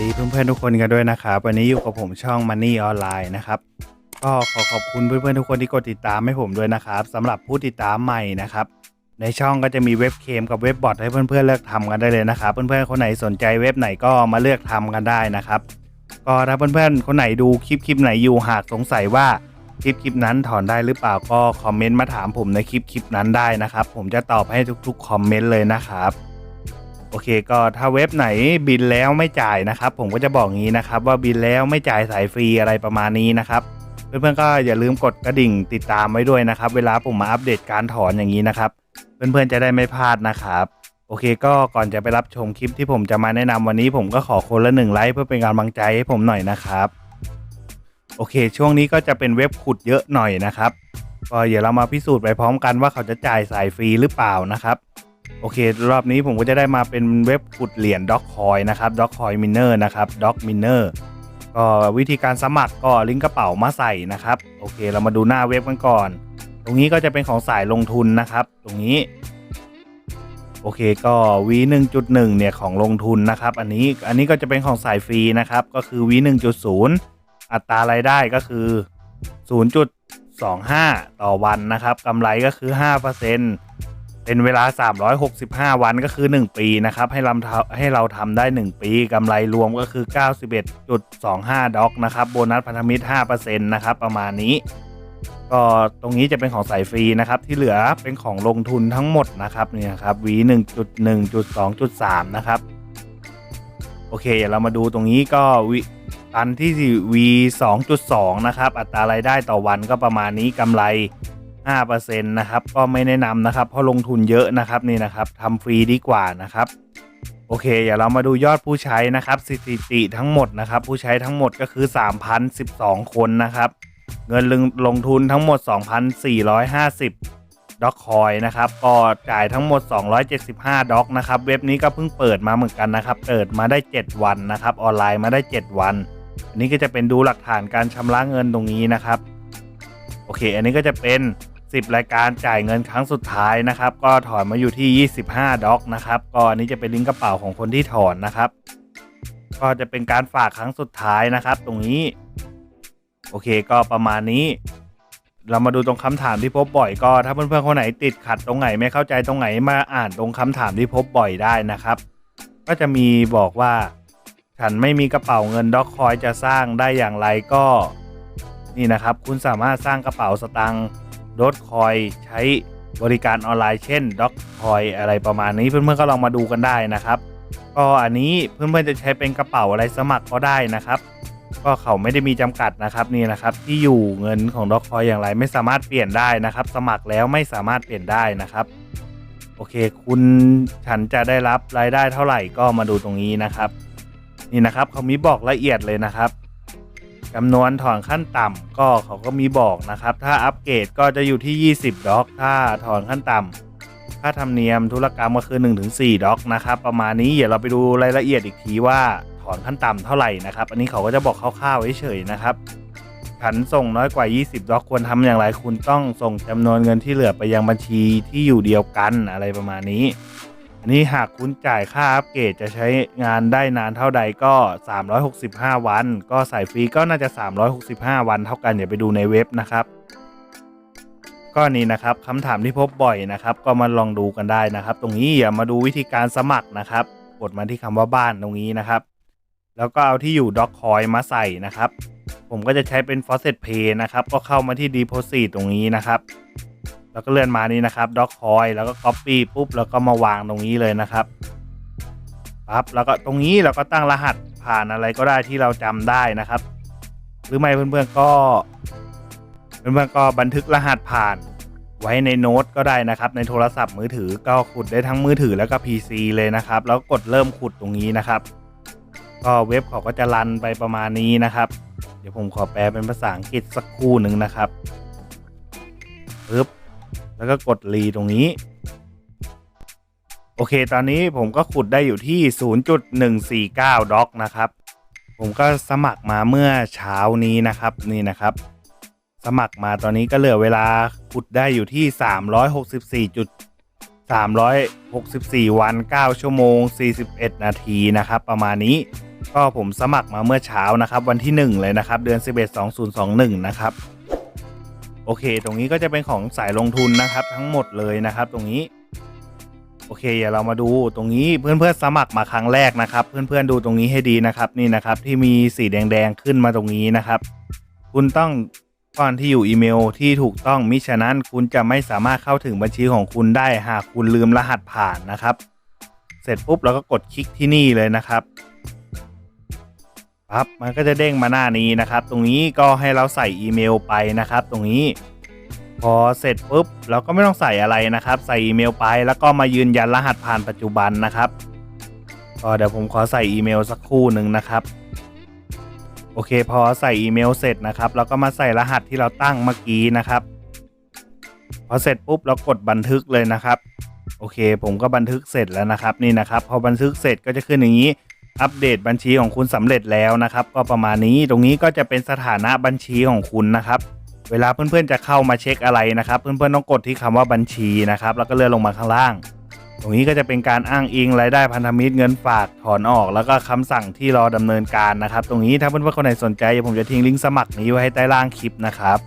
ดีเพื่อนๆทุกคนกันด้วยนะครับ วันนี้อยู่กับผมช่อง Money ออนไลน์นะครับ ก็ขอขอบคุณเพื่อนๆทุกคนที่กดติดตามให้ผมด้วยนะครับสำหรับผู้ติดตามใหม่นะครับ ในช่องก็จะมีเว็บเคมกับเว็บบอทให้เพื่อนๆเลือกทำกันได้เลยนะครับเพื่อนๆคนไหนสนใจเว็บไหนก็มาเลือกทำกันได้นะครับก็ถ้าเพื่อนๆคนไหนดูคลิปคลิปไหนอยู่หากสงสัยว่าคลิปคลิปนั้นถอนได้หรือเปล่าก็คอมเมนต์มาถามผมในคลิปคลิปนั้นได้นะครับ ผมจะตอบให้ทุกๆคอมเมนต์เลยนะครับ โอเคก็ถ้าเว็บไหนบินแล้วไม่จ่ายนะครับ ผมก็จะบอกงี้นะครับว่าบินแล้วไม่จ่ายสายฟรีอะไรประมาณนี้นะครับเพื่อนๆก็อย่าลืมกดกระดิ่งติดตามไว้ด้วยนะครับ เวลาผมมาอัปเดตการถอนอย่างนี้นะครับ เพื่อนๆจะได้ไม่พลาดนะครับ โอเคก็ก่อนจะไปรับชมคลิปที่ผมจะมาแนะนำวันนี้ ผมก็ขอคนละหนึ่งไลค์เพื่อเป็นกำลังใจให้ผมหน่อยนะครับ โอเค ช่วงนี้ก็จะเป็นเว็บขุดเยอะหน่อยนะครับก็เดี๋ยวเรามาพิสูจน์ไปพร้อมกันว่าเขาจะจ่ายสายฟรีหรือเปล่านะครับ โอเค รอบนี้ผมก็จะได้มาเป็นเว็บขุดเหรียญด็อกคอยนะครับด็อกคอยมินเนอร์นะครับด็อกมินเนอร์ก็วิธีการสมัครก็ลิงก์กระเป๋ามาใส่นะครับ โอเค เรามาดูหน้าเว็บกันก่อน ตรงนี้ก็จะเป็นของสายลงทุนนะครับ ตรงนี้ โอเคก็ V 1.1เนี่ยของลงทุนนะครับ อันนี้อันนี้ก็จะเป็นของสายฟรีนะครับ ก็คือ V 1.0อัตรารายได้ก็คือ0.25ต่อวันนะครับกำไรก็คือ5%เป็น เวลา 365 วันก็คือ 1 ปีนะครับ ให้เราทำให้เราทำได้ 1 ปีกำไรรวมก็คือ 91.25 ด็อกนะครับ โบนัสพันธมิตร 5%นะครับ ประมาณนี้ ก็ตรงนี้จะเป็นของสายฟรีนะครับ ที่เหลือเป็นของลงทุนทั้งหมดนะครับเนี่ยครับ V 1.1.2.3 นะครับ โอเคเดี๋ยวเรามาดูตรงนี้ก็วิตันที่ V 2.2 นะครับ อัตรารายได้ต่อวันก็ประมาณนี้กำไร 5%นะครับก็ไม่แนะนำนะครับเพราะลงทุนเยอะนะครับนี่นะครับทำฟรีดีกว่านะครับโอเคเดี๋ยวเรามาดูยอดผู้ใช้นะครับสถิติทั้งหมดนะครับผู้ใช้ทั้งหมดก็คือ 3,012 คนนะครับเงินลงลงทุนทั้งหมด 2,450ด็อกคอยนะครับก็จ่ายทั้งหมด 275ด็อกนะครับเว็บนี้ก็เพิ่งเปิดมาเหมือนกันนะครับเปิดมาได้ 7 วันนะครับออนไลน์มาได้ 7 วัน อันนี้ก็จะเป็นดูหลักฐานการชำระเงินตรงนี้นะครับโอเค อันนี้ก็จะเป็น 10 รายการจ่ายเงินครั้งสุดท้ายนะครับ ก็ถอนมาอยู่ที่ 25ด็อกนะครับก็อันนี้จะเป็นลิงก์กระเป๋าของคนที่ถอนนะครับ ก็จะเป็นการฝากครั้งสุดท้ายนะครับ ตรงนี้ โอเคก็ประมาณนี้ เรามาดูตรงคำถามที่พบบ่อยก็ถ้าเพื่อนๆคนไหนติดขัดตรงไหนไม่เข้าใจตรงไหนมาอ่านตรงคำถามที่พบบ่อยได้นะครับ ก็จะมีบอกว่า ฉันไม่มีกระเป๋าเงินด็อกคอยจะสร้างได้อย่างไรก็ นี่นะครับ คุณสามารถสร้างกระเป๋าสตางค์ ดดคอยใช้บริการออนไลน์เช่นด็อกคอยอะไรประมาณนี้เพื่อนๆก็ลองมาดูกันได้นะครับ ก็อันนี้เพื่อนๆจะใช้เป็นกระเป๋าอะไรสมัครก็ได้นะครับ ก็เขาไม่ได้มีจำกัดนะครับนี่นะครับ ที่อยู่เงินของด็อกคอยอย่างไรไม่สามารถเปลี่ยนได้นะครับ สมัครแล้วไม่สามารถเปลี่ยนได้นะครับโอเค คุณฉันจะได้รับรายได้เท่าไหร่ก็มาดูตรงนี้นะครับ นี่นะครับเขามีบอกละเอียดเลยนะครับ จำนวนถอนขั้นต่ำก็เขาก็มีบอกนะครับ ถ้าอัปเกรดก็จะอยู่ที่ 20 ด็อก ถ้าถอนขั้นต่ำค่าธรรมเนียมธุรกรรมก็คือ 1-4 ด็อกนะครับ ประมาณนี้เดี๋ยวเราไปดูรายละเอียดอีกทีว่าถอนขั้นต่ำเท่าไหร่นะครับ อันนี้เขาก็จะบอกคร่าวๆเฉยๆนะครับฉันส่งน้อยกว่า 20 ด็อกควรทำอย่างไรคุณต้องส่งจำนวนเงินที่เหลือไปยังบัญชีที่อยู่เดียวกันอะไรประมาณนี้ อันนี้หากคุณจ่ายค่าอัปเกรดจะใช้งานได้นานเท่าใดก็ 365 วัน ก็ใสายฟรีก็น่าจะ 365 วันเท่ากันอย่าไปดูในเว็บนะครับก็นี่นะครับคำถามที่พบบ่อยนะครับ ก็มาลองดูกันได้นะครับ ตรงนี้อย่ามาดูวิธีการสมัครนะครับ กดมาที่คำว่าบ้านตรงนี้นะครับ แล้วก็เอาที่อยู่ด็อกคอยมาใส่นะครับ ผมก็จะใช้เป็น Faucet Pay นะครับ ก็เข้ามาที่ Deposit ตรงนี้นะครับ แล้วก็เลื่อนมานี่นะครับด็อกคอยแล้วก็ Copy ปุ๊บแล้วก็มาวางตรงนี้เลยนะครับปั๊บแล้วก็ตรงนี้เราก็ตั้งรหัสผ่านอะไรก็ได้ที่เราจำได้นะครับ หรือไม่เพื่อนๆก็ เพื่อนๆก็บันทึกรหัสผ่านไว้ในโน้ตก็ได้นะครับ ในโทรศัพท์มือถือก็ขุดได้ทั้งมือถือแล้วก็ PC เลยนะครับ แล้วกดเริ่มขุดตรงนี้นะครับ ก็เว็บเขาก็จะรันไปประมาณนี้นะครับ เดี๋ยวผมขอแปลเป็นภาษาอังกฤษสักครู่หนึ่งนะครับปึ๊บ แล้วก็กดรีตรงนี้ โอเค ตอนนี้ผมก็ขุดได้อยู่ที่ 0.149 ด็อกนะครับ ผมก็สมัครมาเมื่อเช้านี้นะครับนี่นะครับ สมัครมาตอนนี้ก็เหลือเวลาขุดได้อยู่ที่ 364.364 วัน 9 ชั่วโมง 41 นาทีนะครับ ประมาณนี้ก็ผมสมัครมาเมื่อเช้านะครับ วันที่ 1 เลยนะครับ เดือน 11 2021 นะครับ โอเค ตรงนี้ก็จะเป็นของสายลงทุนนะครับ ทั้งหมดเลยนะครับ ตรงนี้ โอเคเดี๋ยวเรามาดูตรงนี้เพื่อนๆสมัครมาครั้งแรกนะครับ เพื่อนๆดูตรงนี้ให้ดีนะครับนี่นะครับ ที่มีสีแดงๆขึ้นมาตรงนี้นะครับ คุณต้องก้อนที่อยู่อีเมลที่ถูกต้องมิฉะนั้นคุณจะไม่สามารถเข้าถึงบัญชีของคุณได้หากคุณลืมรหัสผ่านนะครับ เสร็จปุ๊บเราก็กดคลิกที่นี่เลยนะครับ ปั๊บมันก็จะเด้งมาหน้านี้นะครับ ตรงนี้ก็ให้เราใส่อีเมลไปนะครับ ตรงนี้ พอเสร็จปุ๊บเราก็ไม่ต้องใส่อะไรนะครับ ใส่อีเมลไปแล้วก็มายืนยันรหัสผ่านปัจจุบันนะครับก็เดี๋ยวผมขอใส่อีเมลสักครู่หนึ่งนะครับโอเคพอใส่อีเมลเสร็จนะครับเราก็มาใส่รหัสที่เราตั้งเมื่อกี้นะครับพอเสร็จปุ๊บเรากดบันทึกเลยนะครับ โอเค ผมก็บันทึกเสร็จแล้วนะครับ นี่นะครับ พอบันทึกเสร็จก็จะขึ้นอย่างนี้ อัปเดตบัญชีของคุณสำเร็จแล้วนะครับ ก็ประมาณนี้ตรงนี้ก็จะเป็นสถานะบัญชีของคุณนะครับ เวลาเพื่อนๆจะเข้ามาเช็คอะไรนะครับ เพื่อนๆต้องกดที่คำว่าบัญชีนะครับ แล้วก็เลื่อนลงมาข้างล่าง ตรงนี้ก็จะเป็นการอ้างอิงรายได้พันธมิตรเงินฝากถอนออก แล้วก็คำสั่งที่รอดำเนินการนะครับ ตรงนี้ถ้าเพื่อนๆคนไหนสนใจผมจะทิ้งลิงก์สมัครนี้ไว้ให้ใต้ล่างคลิปนะครับ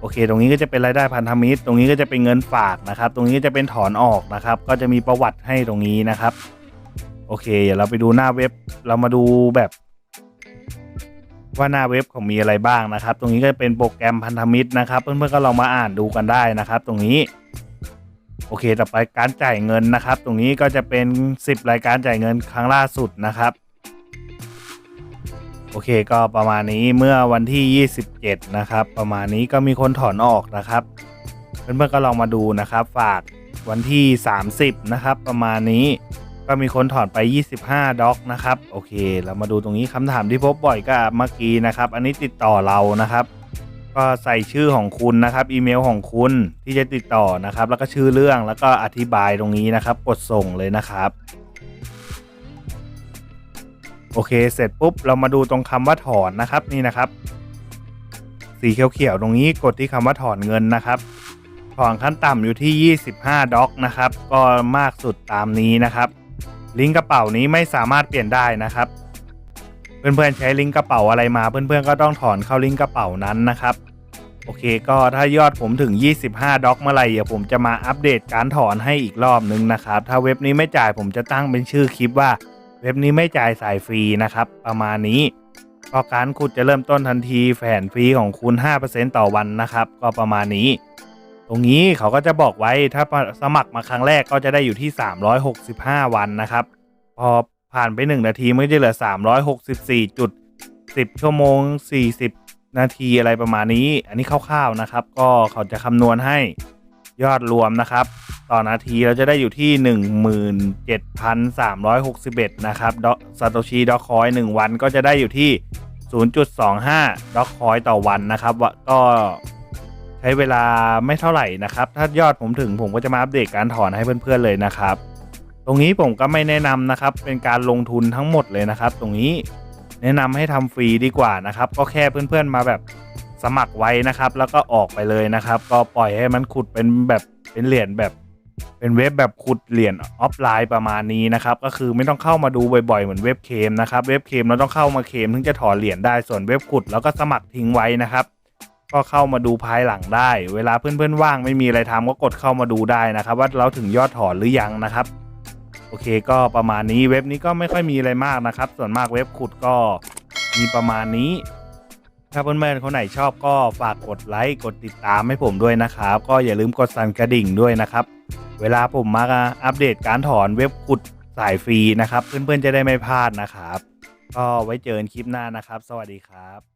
โอเค ตรงนี้ก็จะเป็นรายได้พันธมิตร ตรงนี้ก็จะเป็นเงินฝากนะครับ ตรงนี้ก็จะเป็นถอนออกนะครับ ก็จะมีประวัติให้ตรงนี้นะครับ โอเคเดี๋ยวเราไปดูหน้าเว็บเรามาดูแบบว่าหน้าเว็บของมีอะไรบ้างนะครับ ตรงนี้ก็เป็นโปรแกรมพันธมิตรนะครับ เพื่อนๆก็ลองมาอ่านดูกันได้นะครับ ตรงนี้ โอเคต่อไปการจ่ายเงินนะครับ ตรงนี้ก็จะเป็น 10 รายการจ่ายเงินครั้งล่าสุดนะครับ โอเคก็ประมาณนี้เมื่อวันที่ 27 นะครับ ประมาณนี้ก็มีคนถอนออกนะครับ เพื่อนๆก็ลองมาดูนะครับ ฝากวันที่ 30 นะครับ ประมาณนี้ ก็มีคนถอนไป 25ด็อกนะครับ โอเค เรามาดูตรงนี้คำถามที่พบบ่อยก็เมื่อกี้นะครับ อันนี้ติดต่อเรานะครับ ก็ใส่ชื่อของคุณนะครับ อีเมลของคุณที่จะติดต่อนะครับ แล้วก็ชื่อเรื่องแล้วก็อธิบายตรงนี้นะครับ กดส่งเลยนะครับ โอเค เสร็จปุ๊บ เรามาดูตรงคำว่าถอนนะครับนี่นะครับ สีเขียวๆตรงนี้กดที่คำว่าถอนเงินนะครับถอนขั้นต่ำอยู่ที่ 25ด็อกนะครับ ก็มากสุดตามนี้นะครับ ลิงก์กระเป๋านี้ไม่สามารถเปลี่ยนได้นะครับ เพื่อนๆใช้ลิงก์กระเป๋าอะไรมา เพื่อนๆก็ต้องถอนเข้าลิงก์กระเป๋านั้นนะครับโอเคก็ถ้ายอดผมถึง 25ด็อกเมื่อไหร่เดี๋ยวผมจะมาอัปเดตการถอนให้อีกรอบนึงนะครับ ถ้าเว็บนี้ไม่จ่ายผมจะตั้งเป็นชื่อคลิปว่า เว็บนี้ไม่จ่ายสายฟรีนะครับ ประมาณนี้ก็การขุดจะเริ่มต้นทันทีแผนฟรีของคุณ 5%ต่อวันนะครับ ก็ประมาณนี้ รงนี้เขาก็จะบอกไว้ถ้าสมัครมาครั้งแรกก็จะได้อยู่ที่ 365 วันนะครับ พอผ่านไป 1 นาทีมันก็จะเหลือ 364จุด10 ชั่วโมง 40 นาทีอะไรประมาณนี้ อันนี้คร่าวๆนะครับ ก็เขาจะคำนวณให้ยอดรวมนะครับ ต่อนาทีเราจะได้อยู่ที่ 17,361 นะครับดอซาโตชิดอคอย1วันก็จะได้อยู่ที่ 0.25 ดอคอยต่อวันนะครับก็ ใช้เวลาไม่เท่าไหร่นะครับ ถ้ายอดผมถึงผมก็จะมาอัปเดตการถอนให้เพื่อนๆเลยนะครับ ตรงนี้ผมก็ไม่แนะนำนะครับ เป็นการลงทุนทั้งหมดเลยนะครับ ตรงนี้แนะนำให้ทำฟรีดีกว่านะครับ ก็แค่เพื่อนๆมาแบบสมัครไว้นะครับ แล้วก็ออกไปเลยนะครับ ก็ปล่อยให้มันขุดเป็นแบบเป็นเหรียญแบบเป็นเว็บแบบขุดเหรียญออฟไลน์ประมาณนี้นะครับ ก็คือไม่ต้องเข้ามาดูบ่อยๆเหมือนเว็บเคมนะครับ เว็บเคมเราต้องเข้ามาเคมถึงจะถอนเหรียญได้ส่วนเว็บขุดแล้วก็สมัครทิ้งไว้นะครับ ก็เข้ามาดูภายหลังได้ เวลาเพื่อนๆว่างไม่มีอะไรทำก็กดเข้ามาดูได้นะครับ ว่าเราถึงยอดถอนหรือยังนะครับ โอเคก็ประมาณนี้เว็บนี้ก็ไม่ค่อยมีอะไรมากนะครับ ส่วนมากเว็บขุดก็มีประมาณนี้ ถ้าเพื่อนๆคนไหนชอบก็ฝากกดไลค์กดติดตามให้ผมด้วยนะครับ ก็อย่าลืมกดสั่นกระดิ่งด้วยนะครับ เวลาผมมาอัปเดตการถอนเว็บขุดสายฟรีนะครับ เพื่อนๆจะได้ไม่พลาดนะครับ ก็ไว้เจอกันคลิปหน้านะครับ สวัสดีครับ